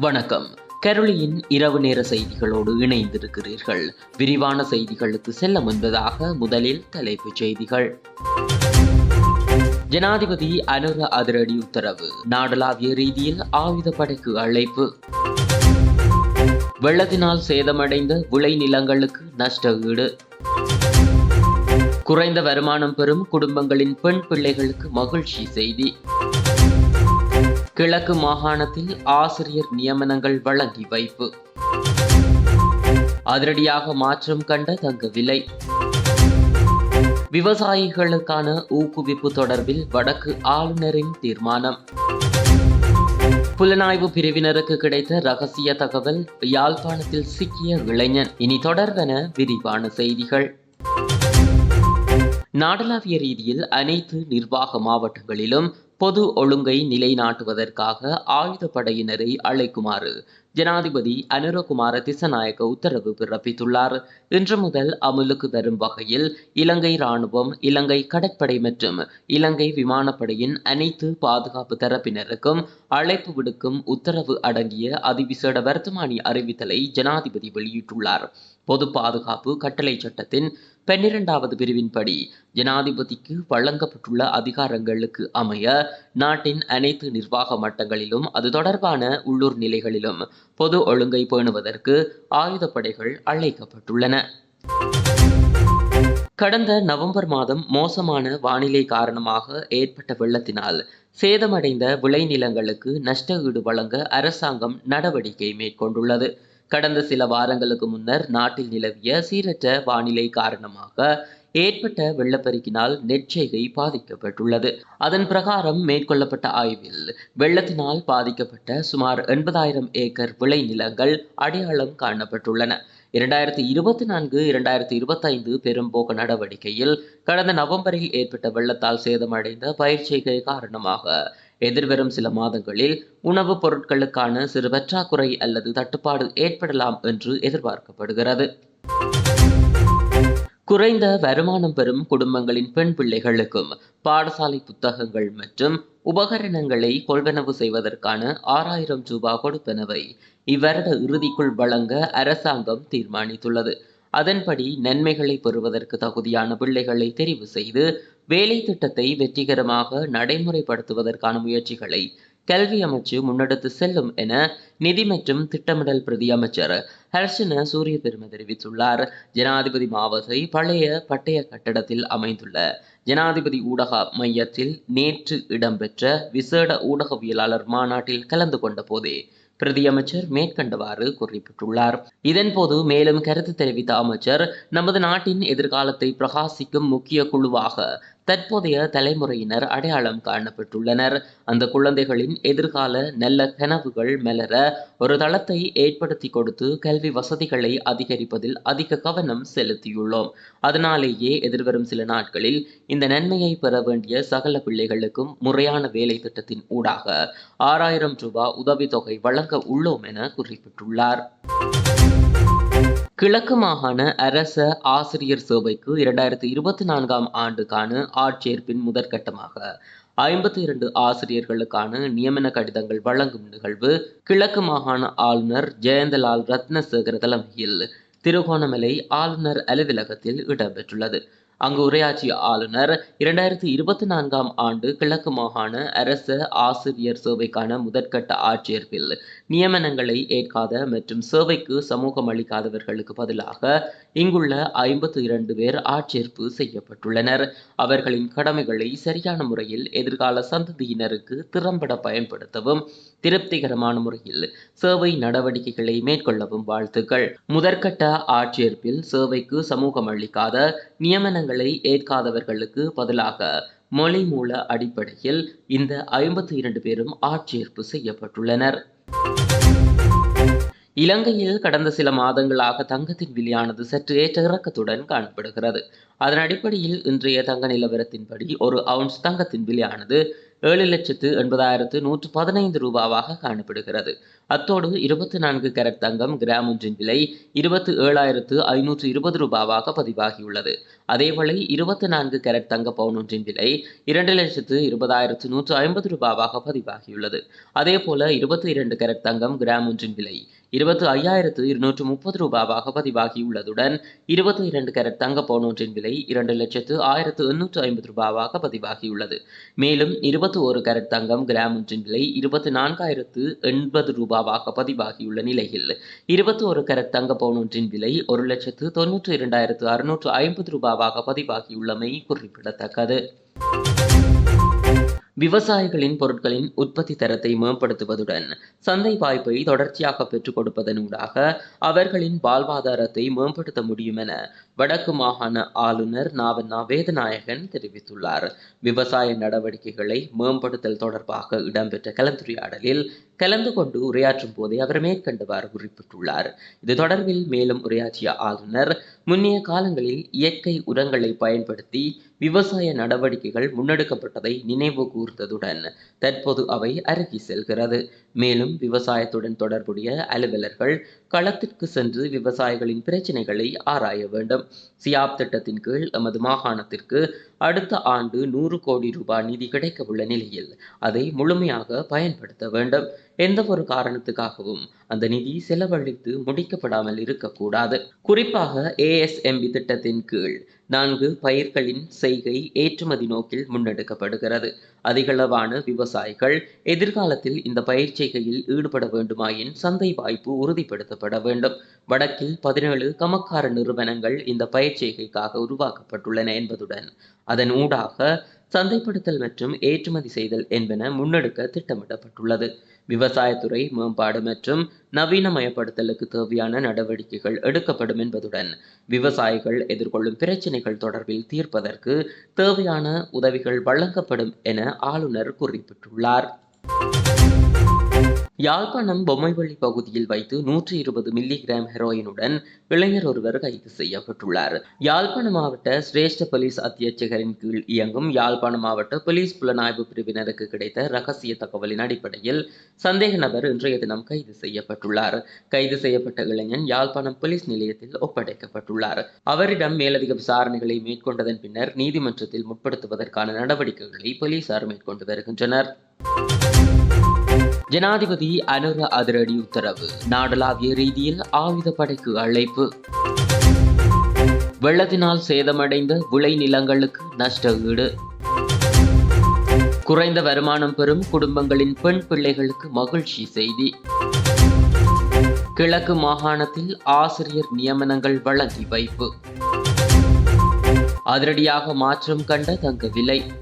வணக்கம். கருளியின் இரவு நேர செய்திகளோடு இணைந்திருக்கிறீர்கள். விரிவான செய்திகளுக்கு செல்ல முன்பதாக முதலில் தலைப்புச் செய்திகள். ஜனாதிபதி அனுர அதிரடி உத்தரவு நாடளாவிய ரீதியில் ஆயுதப்படைக்கு அழைப்பு. வெள்ளத்தினால் சேதமடைந்த விளை நிலங்களுக்கு நஷ்ட ஈடு. குறைந்த வருமானம் பெறும் குடும்பங்களின் பெண் பிள்ளைகளுக்கு மகிழ்ச்சி செய்தி. கிழக்கு மாகாணத்தில் ஆசிரியர் நியமனங்கள் வழங்கி வைப்பு. அதிரடியாக மாற்றம் கண்ட தங்க விலை விவசாயிகளுக்கான ஊக்குவிப்பு தொடர்பில் வடக்கு ஆளுநரின் தீர்மானம். புலனாய்வு பிரிவினருக்கு கிடைத்த ரகசிய தகவல் யாழ்ப்பாணத்தில் சிக்கிய இளைஞன். இனி தொடர்வென விரிவான செய்திகள். நாடளாவிய ரீதியில் அனைத்து நிர்வாக மாவட்டங்களிலும் பொது ஒழுங்கை நிலைநாட்டுவதற்காக ஆயுதப்படையினரை அழைக்குமாறு ஜனாதிபதி அனுரகுமார திசநாயக்க உத்தரவு பிறப்பித்துள்ளார். இன்று முதல் அமுலுக்கு வரும் வகையில் இலங்கை ராணுவம் இலங்கை கடற்படை மற்றும் இலங்கை விமானப்படையின் அனைத்து பாதுகாப்பு தரப்பினருக்கும் அழைப்பு விடுக்கும் உத்தரவு அடங்கிய அதிவிசேட வர்த்தமானி அறிவித்தலை ஜனாதிபதி வெளியிட்டுள்ளார். பொது பாதுகாப்பு கட்டளை சட்டத்தின் பன்னிரெண்டாவது பிரிவின்படி ஜனாதிபதிக்கு வழங்கப்பட்டுள்ள அதிகாரங்களுக்கு அமைய நாட்டின் அனைத்து நிர்வாக மட்டங்களிலும் அது தொடர்பான உள்ளூர் நிலைகளிலும் பொது ஒழுங்கை பேணுவதற்கு ஆயுதப்படைகள் அழைக்கப்பட்டுள்ளன. கடந்த நவம்பர் மாதம் மோசமான வானிலை காரணமாக ஏற்பட்ட வெள்ளத்தினால் சேதமடைந்த விளைநிலங்களுக்கு நஷ்ட ஈடு வழங்க அரசாங்கம் நடவடிக்கை மேற்கொண்டுள்ளது. கடந்த சில வாரங்களுக்கு முன்னர் நாட்டில் நிலவிய சீரற்ற வானிலை காரணமாக ஏற்பட்ட வெள்ளப்பெருக்கினால் நெற்செய்கை பாதிக்கப்பட்டுள்ளது. அதன் பிரகாரம் மேற்கொள்ளப்பட்ட ஆய்வில் வெள்ளத்தினால் பாதிக்கப்பட்ட சுமார் எண்பதாயிரம் ஏக்கர் விளைநிலங்கள் அடையாளம் காணப்பட்டுள்ளன. இரண்டாயிரத்தி இருபத்தி நான்கு இரண்டாயிரத்தி இருபத்தைந்து பெரும்போக்கு நடவடிக்கையில் கடந்த நவம்பரில் ஏற்பட்ட வெள்ளத்தால் சேதமடைந்த பயிர்ச்செய்கை காரணமாக எதிர்வரும் சில மாதங்களில் உணவுப் பொருட்களுக்கான சிறு பற்றாக்குறை அல்லது தட்டுப்பாடு ஏற்படலாம் என்று எதிர்பார்க்கப்படுகிறது. குறைந்த வருமானம் பெறும் குடும்பங்களின் பெண் பிள்ளைகளுக்கும் பாடசாலை புத்தகங்கள் மற்றும் உபகரணங்களை கொள்வனவு செய்வதற்கான ஆறாயிரம் ரூபாய் கொடுப்பனவை இவ்வருட இறுதிக்குள் வழங்க அரசாங்கம் தீர்மானித்துள்ளது. அதன்படி நன்மைகளை பெறுவதற்கு தகுதியான பிள்ளைகளை தெரிவு செய்து வேலை திட்டத்தை வெற்றிகரமாக நடைமுறைப்படுத்துவதற்கான முயற்சிகளை கல்வி அமைச்சு முன்னெடுத்து செல்லும் என நிதி மற்றும் திட்டமிடல் பிரதி அமைச்சர் ஹர்ஷன சூரிய பெருமை தெரிவித்துள்ளார். ஜனாதிபதி மாவசை பழைய பட்டய கட்டடத்தில் அமைந்துள்ள ஜனாதிபதி ஊடக மையத்தில் நேற்று இடம்பெற்ற விசேட ஊடகவியலாளர் மாநாட்டில் கலந்து கொண்ட போதே பிரதியமைச்சர் மேற்கண்டவாறு குறிப்பிட்டுள்ளார். இதன்போது மேலும் கருத்து தெரிவித்த அமைச்சர் நமது நாட்டின் எதிர்காலத்தை பிரகாசிக்கும் முக்கிய குழுவாக தற்போதைய தலைமுறையினர் அடையாளம் காணப்பட்டுள்ளனர். அந்த குழந்தைகளின் எதிர்கால நல்ல கனவுகள் மலர ஒரு தளத்தை ஏற்படுத்தி கொடுத்து கல்வி வசதிகளை அதிகரிப்பதில் அதிக கவனம் செலுத்தியுள்ளோம். அதனாலேயே எதிர்வரும் சில நாட்களில் இந்த நன்மையை பெற வேண்டிய சகல பிள்ளைகளுக்கும் முறையான வேலை திட்டத்தின் ஊடாக ஆறாயிரம் ரூபாய் உதவித்தொகை வழங்க உள்ளோம் என குறிப்பிட்டுள்ளார். கிழக்கு மாகாண அரச ஆசிரியர் சேவைக்கு இரண்டாயிரத்தி இருபத்தி நான்காம் ஆண்டுக்கான ஆட்சேர்ப்பின் முதற்கட்டமாக ஐம்பத்தி இரண்டு ஆசிரியர்களுக்கான நியமன கடிதங்கள் வழங்கும் நிகழ்வு கிழக்கு மாகாண ஆளுநர் ஜெயந்தலால் ரத்னசேகர தலைமையில் திருகோணமலை ஆளுநர் அலுவலகத்தில் இடம்பெற்றுள்ளது. அங்கு உரையாற்றிய ஆளுநர் இரண்டாயிரத்தி இருபத்தி நான்காம் ஆண்டு கிழக்கு மாகாண அரச ஆசிரியர் சேவைக்கான முதற்கட்ட ஆட்சேர்ப்பில் நியமனங்களை ஏற்காத மற்றும் சேவைக்கு சமூகம் அளிக்காதவர்களுக்கு பதிலாக இங்குள்ள ஐம்பத்தி இரண்டு பேர் ஆட்சேர்ப்பு செய்யப்பட்டுள்ளனர். அவர்களின் கடமைகளை சரியான முறையில் எதிர்கால சந்ததியினருக்கு திறம்பட பயன்படுத்தவும் திருப்திகரமான முறையில் சேவை நடவடிக்கைகளை மேற்கொள்ளவும் வாழ்த்துக்கள். முதற்கட்ட ஆட்சேர்ப்பில் சேவைக்கு சமூகம் அளிக்காத நியமனங்களை ஏற்காதவர்களுக்கு பதிலாக மொழி மூல அடிப்படையில் இந்த ஐம்பத்தி இரண்டு பேரும் ஆட்சேர்ப்பு செய்யப்பட்டுள்ளனர். இலங்கையில் கடந்த சில மாதங்களாக தங்கத்தின் விலையானது சற்று ஏற்ற இறக்கத்துடன் காணப்படுகிறது. அதன் அடிப்படையில் இன்றைய தங்க நிலவரத்தின்படி ஒரு அவுன்ஸ் தங்கத்தின் விலையானது ஏழு லட்சத்து எண்பதாயிரத்து நூற்று பதினைந்து ரூபாவாக காணப்படுகிறது. அத்தோடு இருபத்தி நான்கு கேரட் தங்கம் கிராம் ஒன்றின் விலை இருபத்தி ஏழாயிரத்து ஐநூற்று இருபது ரூபாவாக பதிவாகியுள்ளது. அதேவேளை இருபத்தி நான்கு கேரட் தங்க பவுன் ஒன்றின் விலை இரண்டு லட்சத்து இருபதாயிரத்து நூற்று ஐம்பது ரூபாவாக பதிவாகியுள்ளது. அதேபோல இருபத்தி இரண்டு கேரட் தங்கம் கிராம் ஒன்றின் விலை இருபத்தி ஐயாயிரத்து இருநூற்று முப்பது ரூபாவாக பதிவாகியுள்ளதுடன் இருபத்தி இரண்டு கேரட் தங்க பவுன் ஒன்றின் விலை இரண்டு லட்சத்து ஆயிரத்து எண்ணூற்று ஐம்பது ரூபாவாக பதிவாகியுள்ளது. மேலும் இருபத்தி ஒரு கேரட் தங்கம் கிராம் ஒன்றின் விலை இருபத்தி நான்காயிரத்து எண்பது ரூபாவாக பதிவாகியுள்ள நிலையில் இருபத்தி ஒரு கேரட் தங்க பவுன் ஒன்றின் விலை ஒரு லட்சத்து தொன்னூற்று இரண்டாயிரத்து அறுநூற்று ஐம்பது ரூபாவாக பதிவாகியுள்ளமை குறிப்பிடத்தக்கது. விவசாயிகளின் பொருட்களின் உற்பத்தி தரத்தை மேம்படுத்துவதுடன் சந்தை வாய்ப்பை தொடர்ச்சியாக பெற்றுக் கொடுப்பதனூடாக அவர்களின் வாழ்வாதாரத்தை மேம்படுத்த முடியும் என வடக்கு மாகாண ஆளுநர் நாவண்ணா வேதநாயகன் தெரிவித்துள்ளார். விவசாய நடவடிக்கைகளை மேம்படுத்தல் தொடர்பாக இடம்பெற்ற கலந்துரையாடலில் கலந்து கொண்டு உரையாற்றும் போதே அவர் மேற்கண்டவாறு குறிப்பிட்டுள்ளார். இது தொடர்பில் மேலும் உரையாற்றிய ஆளுநர் முன்னைய காலங்களில் இயற்கை உரங்களை பயன்படுத்தி விவசாய நடவடிக்கைகள் முன்னெடுக்கப்பட்டதை நினைவு கூர்ந்ததுடன் தற்போது அவை அருகி செல்கிறது. மேலும் விவசாயத்துடன் தொடர்புடைய அலுவலர்கள் களத்திற்கு சென்று விவசாயிகளின் பிரச்சினைகளை ஆராய வேண்டும். சியாப் திட்டத்தின் கீழ் எமது மாகாணத்திற்கு அடுத்த ஆண்டு நூறு கோடி ரூபாய் நிதி கிடைக்கவுள்ள நிலையில் அதை முழுமையாக பயன்படுத்த வேண்டும். எந்த ஒரு காரணத்துக்காகவும் அந்த நிதி செலவழித்து முடிக்கப்படாமல் இருக்கக்கூடாது. குறிப்பாக ஏஎஸ்எம்பி திட்டத்தின் கீழ் நான்கு பயிர்களின் செய்கை ஏற்றுமதி நோக்கில் முன்னெடுக்கப்படுகிறது. அதிகளவான விவசாயிகள் எதிர்காலத்தில் இந்த பயிர் செய்கையில் ஈடுபட வேண்டுமாயின் சந்தை வாய்ப்பு உறுதிப்படுத்தப்பட வேண்டும். வடக்கில் பதினேழு கமக்கார நிறுவனங்கள் இந்த பயிர் செய்கைக்காக உருவாக்கப்பட்டுள்ளன என்பதுடன் அதன் ஊடாக சந்தைப்படுத்தல் மற்றும் ஏற்றுமதி செய்தல் என்பன முன்னெடுக்க திட்டமிடப்பட்டுள்ளது. விவசாயத்துறை மேம்பாடு மற்றும் நவீனமயப்படுத்தலுக்கு தேவையான நடவடிக்கைகள் எடுக்கப்படும் என்பதுடன் விவசாயிகள் எதிர்கொள்ளும் பிரச்சினைகள் தொடர்பில் தீர்ப்பதற்கு தேவையான உதவிகள் வழங்கப்படும் என ஆளுநர் குறிப்பிட்டுள்ளார். யாழ்ப்பாணம் பொம்மைவள்ளி பகுதியில் வைத்து நூற்றி இருபது மில்லி கிராம் ஹெரோயினுடன் இளைஞர் ஒருவர் கைது செய்யப்பட்டுள்ளார். யாழ்ப்பாணம் மாவட்ட சிரேஷ்ட போலீஸ் அத்தியட்சகரின் கீழ் இயங்கும் யாழ்ப்பாணம் மாவட்ட போலீஸ் புலனாய்வு பிரிவினருக்கு கிடைத்த ரகசிய தகவலின் அடிப்படையில் சந்தேக நபர் இன்றைய தினம் கைது செய்யப்பட்டுள்ளார். கைது செய்யப்பட்ட இளைஞன் யாழ்ப்பாணம் போலீஸ் நிலையத்தில் ஒப்படைக்கப்பட்டுள்ளார். அவரிடம் மேலதிக விசாரணைகளை மேற்கொண்டதன் பின்னர் நீதிமன்றத்தில் முற்படுத்துவதற்கான நடவடிக்கைகளை போலீசார் மேற்கொண்டு வருகின்றனர். ஜனாதிபதி அனுர அதிரடி உத்தரவு. நாடளாவிய ரீதியில் ஆயுதப்படைக்கு அழைப்பு. வெள்ளத்தினால் சேதமடைந்த விளை நிலங்களுக்கு நஷ்ட ஈடு. குறைந்த வருமானம் பெறும் குடும்பங்களின் பெண் பிள்ளைகளுக்கு மகிழ்ச்சி செய்தி. கிழக்கு மாகாணத்தில் ஆசிரியர் நியமனங்கள் வழங்கி வைப்பு. அதிரடியாக மாற்றம் கண்ட தங்க விலை.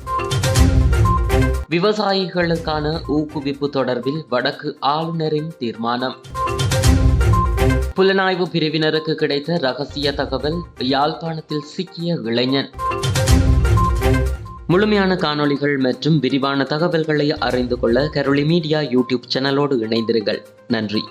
விவசாயிகளுக்கான ஊக்குவிப்பு தொடர்பில் வடக்கு ஆளுநரின் தீர்மானம். புலனாய்வு பிரிவினருக்கு கிடைத்த ரகசிய தகவல் யாழ்ப்பாணத்தில் சிக்கிய இளைஞன். முழுமையான காணொளிகள் மற்றும் விரிவான தகவல்களை அறிந்து கொள்ள கரோலி மீடியா யூடியூப் சேனலோடு இணைந்திருங்கள். நன்றி.